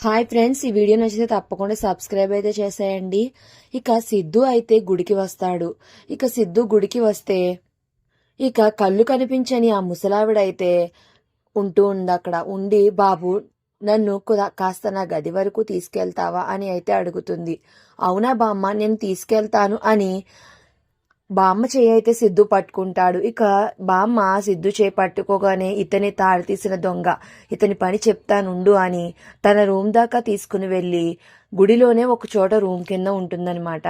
Hi friends ఈ video నచ్చితే తప్పకుండా సబ్స్క్రైబ్ అయితే చేసేయండి. ఇక సిద్ధు అయితే గుడికి వస్తాడు. ఇక సిద్ధు గుడికి వస్తే ఇక కళ్ళు కనిపించని ఆ ముసలావిడైతే ఉంటూ ఉంది అక్కడ. ఉండి బాబు నన్ను కాస్త నా గది వరకు తీసుకెళ్తావా? అని అయితే అడుగుతుంది. అవునా బామ్మ నేను తీసుకెళ్తాను అని బామ్మ చేయి అయితే సిద్ధు పట్టుకుంటాడు. ఇక బామ్మ సిద్ధు చేయి పట్టుకోగానే ఇతని తాడు తీసిన దొంగ ఇతని పని చెప్తానుండు అని తన రూమ్ దాకా తీసుకుని వెళ్ళి గుడిలోనే ఒక చోట రూమ్ కింద ఉంటుందన్నమాట.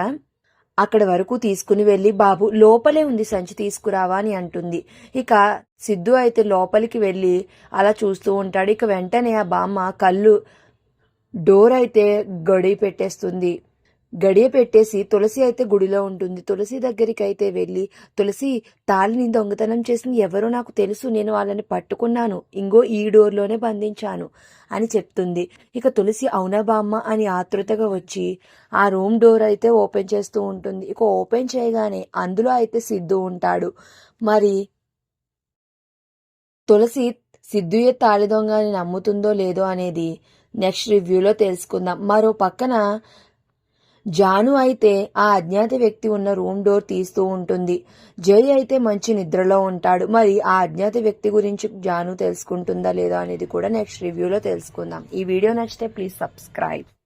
అక్కడ వరకు తీసుకుని వెళ్ళి బాబు లోపలే ఉంది సంచి తీసుకురావా అని అంటుంది. ఇక సిద్ధు అయితే లోపలికి వెళ్ళి అలా చూస్తూ ఉంటాడు. ఇక వెంటనే ఆ బామ్మ కళ్ళు డోర్ అయితే గడియ పెట్టేస్తుంది గడియ పెట్టేసి తులసి అయితే గుడిలో ఉంటుంది. తులసి దగ్గరికి అయితే వెళ్ళి తులసి తాళిని దొంగతనం చేసింది ఎవరో నాకు తెలుసు. నేను వాళ్ళని పట్టుకున్నాను. ఇంగో ఈ డోర్లోనే బంధించాను అని చెప్తుంది. ఇక తులసి అవునా బామ్మ అని ఆతృతగా వచ్చి ఆ రూమ్ డోర్ అయితే ఓపెన్ చేస్తూ ఉంటుంది. ఇక ఓపెన్ చేయగానే అందులో అయితే సిద్ధు ఉంటాడు. మరి తులసి సిద్ధుయే తాళి దొంగ అని నమ్ముతుందో లేదో అనేది నెక్స్ట్ రివ్యూలో తెలుసుకుందాం. మరో పక్కన జాను అయితే ఆ అజ్ఞాత వ్యక్తి ఉన్న రూమ్ డోర్ తీస్తూ ఉంటుంది. జై అయితే మంచి నిద్రలో ఉంటాడు. మరి ఆ అజ్ఞాత వ్యక్తి గురించి జాను తెలుసుకుంటుందా లేదా అనేది కూడా నెక్స్ట్ రివ్యూలో తెలుసుకుందాం. ఈ వీడియో నచ్చితే ప్లీజ్ సబ్స్క్రైబ్